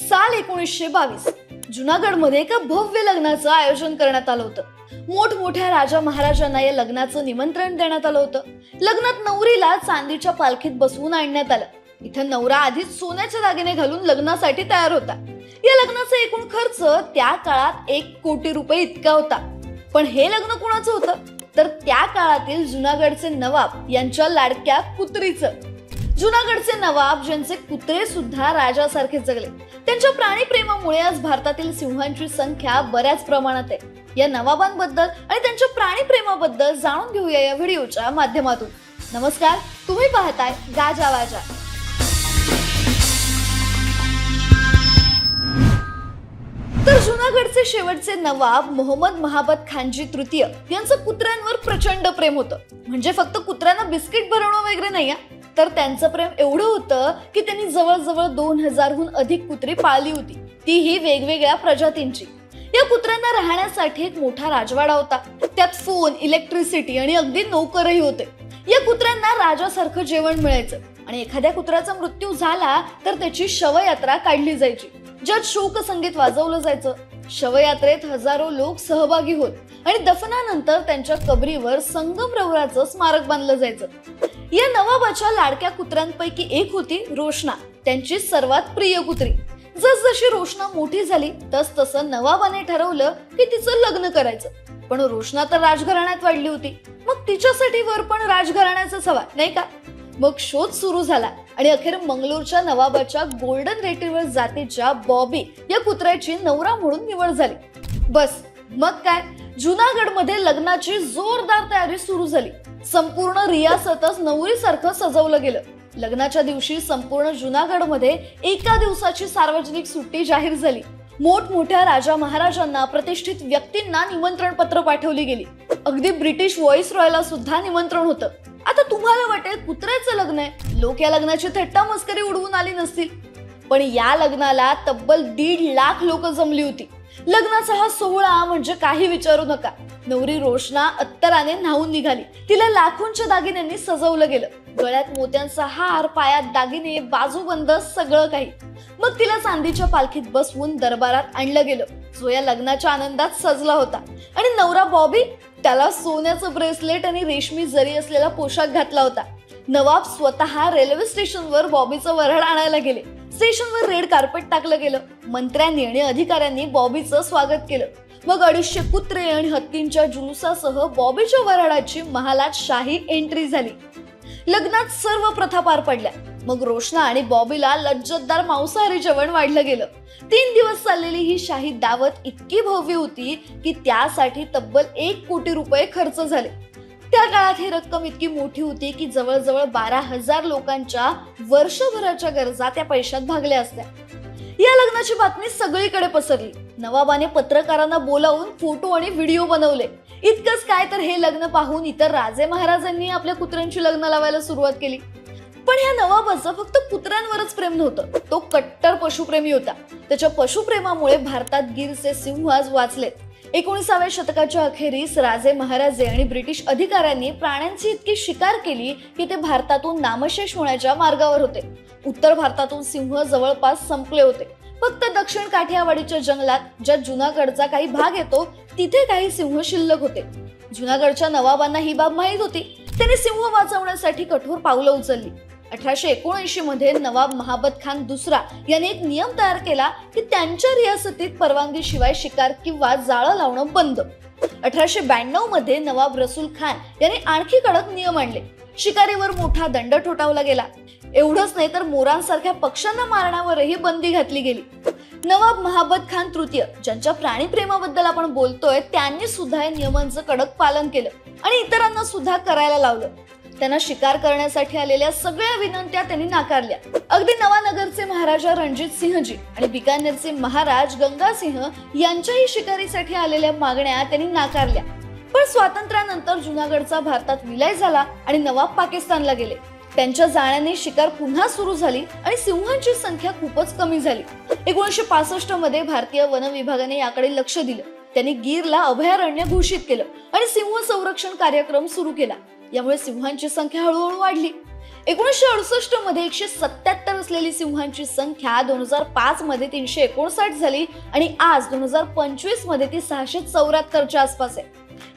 साल एकोणीसशे बावीस जुनागडमध्ये एका भव्य लग्नाचं आयोजन करण्यात आलं होतं. मोठमोठ्या राजा महाराजांना या लग्नाचं निमंत्रण देण्यात आलं होतं. लग्नात नवरीला चांदीच्या पालखीत बसवून आणण्यात आलं. इथं नवरा आधीच सोन्याचे दागिने घालून लग्नासाठी तयार होता. या लग्नाचा एकूण खर्च त्या काळात एक कोटी रुपये इतका होता. पण हे लग्न कोणाचं होतं? तर त्या काळातील जुनागडचे नवाब यांच्या लाडक्या पुत्रीचं. जुनागडचे नवाब ज्यांचे कुत्रे सुद्धा राजासारखे जगले. त्यांच्या प्राणीप्रेमामुळे आज भारतातील सिंहांची संख्या बऱ्याच प्रमाणात आहे. या नवाबांबद्दल आणि त्यांच्या प्राणी प्रेमाबद्दल जाणून घेऊया या व्हिडिओच्या माध्यमातून. नमस्कार तुम्ही पाहताय गाजा वाजा. तर जुनागडचे शेवटचे नवाब मोहम्मद महाबत खानजी तृतीय. यांचं कुत्र्यांवर प्रचंड प्रेम होतं. म्हणजे फक्त कुत्र्यांना बिस्किट भरवणं वगैरे नाही तर त्यांचं प्रेम एवढं होतं की त्यांनी जवळजवळ दोन हजारहून अधिक कुत्री पाळली होती. तीही वेगवेगळ्या प्रजातींची. या कुत्र्यांना राहण्यासाठी एक मोठा राजवाडा होता. त्यात फोन इलेक्ट्रिसिटी आणि अगदी नोकरही होते. या कुत्र्यांना राजासारखं जेवण मिळायचं. आणि एखाद्या कुत्र्याचा मृत्यू झाला तर त्याची शवयात्रा काढली जायची. ज्यात शोक संगीत वाजवलं जायचं. शवयात्रेत हजारो लोक सहभागी होत. आणि दफनानंतर त्यांच्या कबरीवर संगमरवराचं स्मारक बांधलं जायचं. या नवाबाच्या लाडक्या कुत्र्यांपैकी एक होती रोशना. त्यांची सर्वात प्रिय कुत्री. जसजशी रोशना मोठी झाली तस तसं नवाबाने ठरवलं की तिचं लग्न करायचं. पण रोशना तर राजघराण्यात वाढली होती. मग तिच्यासाठी वर पण राजघराण्याचाच हवा नाही का? मग शोध सुरू झाला आणि अखेर मंगलोरच्या नवाबाच्या गोल्डन रेटिव्हर जातीच्या बॉबी या कुत्र्याची नवरा म्हणून निवड झाली. बस मग काय? जुनागडमध्ये लग्नाची जोरदार तयारी सुरू झाली. संपूर्ण रियासतच नवरीसारखं सजवलं गेलं. लग्नाच्या दिवशी संपूर्ण जुनागडमध्ये एका दिवसाची सार्वजनिक सुट्टी जाहीर झाली. मोठमोठ्या राजा महाराजांना प्रतिष्ठित व्यक्तींना निमंत्रण पत्र पाठवली गेली. अगदी ब्रिटिश व्हॉइस रॉयला सुद्धा निमंत्रण होतं. आता तुम्हाला वाटेल कुत्र्याचं लग्न आहे. लोक या लग्नाची थट्टा मस्करी उडवून आली नसतील. पण या लग्नाला तब्बल दीड लाख लोक जमली होती. लग्नाचा हा सोहळा म्हणजे काही विचारू नका. नवरी रोशना अत्तराने न्हावून निघाली. तिला लाखोंच्या दागिन्यांनी सजवलं गेलं. गळ्यात मोत्यांचा हार पायात दागिने बाजूबंद सगळं काही. मग तिला चांदीच्या पालखीत बसवून दरबारात आणलं गेलं. जो या लग्नाच्या आनंदात सजला होता. आणि नवरा बॉबी त्याला सोन्याचं ब्रेसलेट आणि रेशमी जरी असलेला पोशाख घातला होता. नवाब स्वतः रेल्वे स्टेशनवर बॉबीचं वऱ्हाड आणायला गेले. स्टेशनवर रेड कार्पेट टाकलं गेलं. मंत्र्यांनी आणि अधिकाऱ्यांनी बॉबीचं स्वागत केलं. मग अडीचशे कुत्रे आणि हत्तींच्या जुलुसासह बॉबीच्या वऱ्हाडाची महालात शाही एंट्री झाली. लग्नात सर्व प्रथा पार पडल्या. मग रोशना आणि बॉबीला लज्जतदार मांसाहारी जेवण वाढलं गेलं. तीन दिवस चाललेली ही शाही दावत इतकी भव्य होती की त्यासाठी तब्बल एक कोटी रुपये खर्च झाले. त्या काळात ही रक्कम इतकी मोठी होती की जवळजवळ बारा हजार लोकांच्या वर्षभराच्या गरजा त्या पैशात भागल्या असत्या. या लग्नाची बातमी सगळीकडे पसरली. नवाबाने पत्रकारांना बोलावून फोटो आणि व्हिडिओ बनवले. इतकंच काय तर हे लग्न पाहून इतर राजे महाराजांनी आपल्या कुत्र्यांची लग्न लावायला सुरुवात केली. पण ह्या नवाबाचं फक्त कुत्र्यांवरच प्रेम नव्हतं. तो कट्टर पशुप्रेमी होता. त्याच्या पशुप्रेमामुळे भारतात गिरचे सिंह आज वाचलेत. एकोणीसाव्या शतकाच्या अखेरीस राजे महाराजे आणि ब्रिटिश अधिकाऱ्यांनी प्राण्यांची इतकी शिकार केली की ते भारतातून नामशेष होण्याच्या मार्गावर होते. उत्तर भारतातून सिंह जवळपास संपले होते. फक्त दक्षिण काठियावाडीच्या जंगलात ज्या जुनागडचा काही भाग येतो तिथे काही सिंह शिल्लक होते. जुनागडच्या नवाबांना ही बाब माहीत होती. त्यांनी सिंह वाचवण्यासाठी कठोर पावलं उचलली. अठराशे एकोणऐंशी मध्ये नवाब महाबत खान दुसरा यांनी एक नियम तयार केला की त्यांच्या रियासतीत परवानगीशिवाय शिकार किंवा जाळं लावणं बंद. अठराशे ब्याण्णवमध्ये नवाब रसूल खान यांनी आणखी कडक नियम आणले. शिकारीवर मोठा दंड ठोठावला गेला. एवढंच नाही तर मोरांसारख्या पक्ष्यांना मारण्यावरही बंदी घातली गेली. नवाब महाबत खान तृतीय ज्यांच्या प्राणीप्रेमाबद्दल आपण बोलतोय त्यांनी सुद्धा या नियमांचं कडक पालन केलं आणि इतरांना सुद्धा करायला लावलं. त्यांना शिकार करण्यासाठी आलेल्या सगळ्या विनंत्या त्यांनी नाकारल्या. अगदी नवानगरचे महाराजा रणजित सिंहजी आणि बिकानेरचे महाराज गंगासिंह यांच्याही शिकारीसाठी आलेल्या मागण्या त्यांनी नाकारल्या. पण स्वातंत्र्यानंतर जुनागडचा भारतात विलय झाला आणि नवाब पाकिस्तानला गेले. त्यांच्या जाण्याने शिकार पुन्हा सुरू झाली आणि सिंहांची संख्या खूपच कमी झाली. एकोणीशे पासष्टमध्ये भारतीय वन विभागाने याकडे लक्ष दिलं. त्यांनी गीरला अभयारण्य घोषित केलं आणि सिंह संरक्षण कार्यक्रम सुरू केला. यामुळे सिंहांची संख्या हळूहळू वाढली. एकोणीसशे अडुसष्टमध्ये एकशे सत्याहत्तर असलेली सिंहांची संख्या दोन हजार पाच मध्ये तीनशे एकोणसाठ झाली आणि आज दोन हजार पंचवीसमध्ये ती सहाशे चौऱ्याहत्तरच्या आसपास आहे.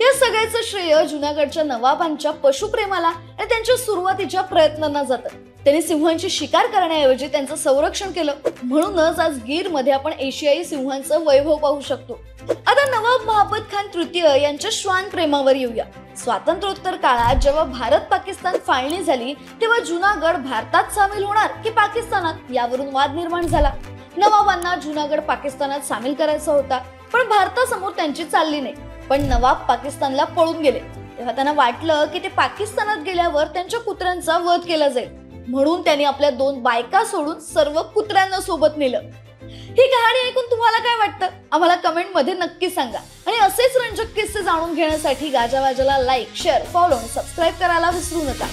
या सगळ्याचं श्रेय जुनागडच्या नवाबांच्या पशुप्रेमाला आणि त्यांच्या सुरुवातीच्या प्रयत्नांना जातं. त्यांनी सिंहांची शिकार करण्याऐवजी त्यांचं संरक्षण केलं. म्हणूनच आज गीरमध्ये आपण एशियाई सिंहांचं वैभव पाहू शकतो. आता नवाब महाबत खान तृतीय यांच्या श्वान प्रेमावर येऊया. स्वातंत्र्योत्तर काळात जेव्हा भारत पाकिस्तान फाळणी झाली तेव्हा जुनागड भारतात सामील होणार की पाकिस्तानात? यावरून वाद निर्माण झाला. नवाबांना जुनागड पाकिस्तानात सामील करायचा होता पण भारतासमोर त्यांची चालली नाही. पण नवाब पाकिस्तानला पळून गेले. तेव्हा त्यांना वाटलं की ते पाकिस्तानात गेल्यावर त्यांच्या कुत्र्यांचा वध केला जाईल. म्हणून त्यांनी आपल्या दोन बायका सोडून सर्व कुत्र्यांना सोबत नेलं. ही कहाणी ऐकून तुम्हाला काय वाटतं? आम्हाला कमेंटमध्ये नक्की सांगा. आणि असेच रंजक किस्से जाणून घेण्यासाठी गाजावाजाला लाईक शेअर फॉलो सबस्क्राईब करायला विसरू नका.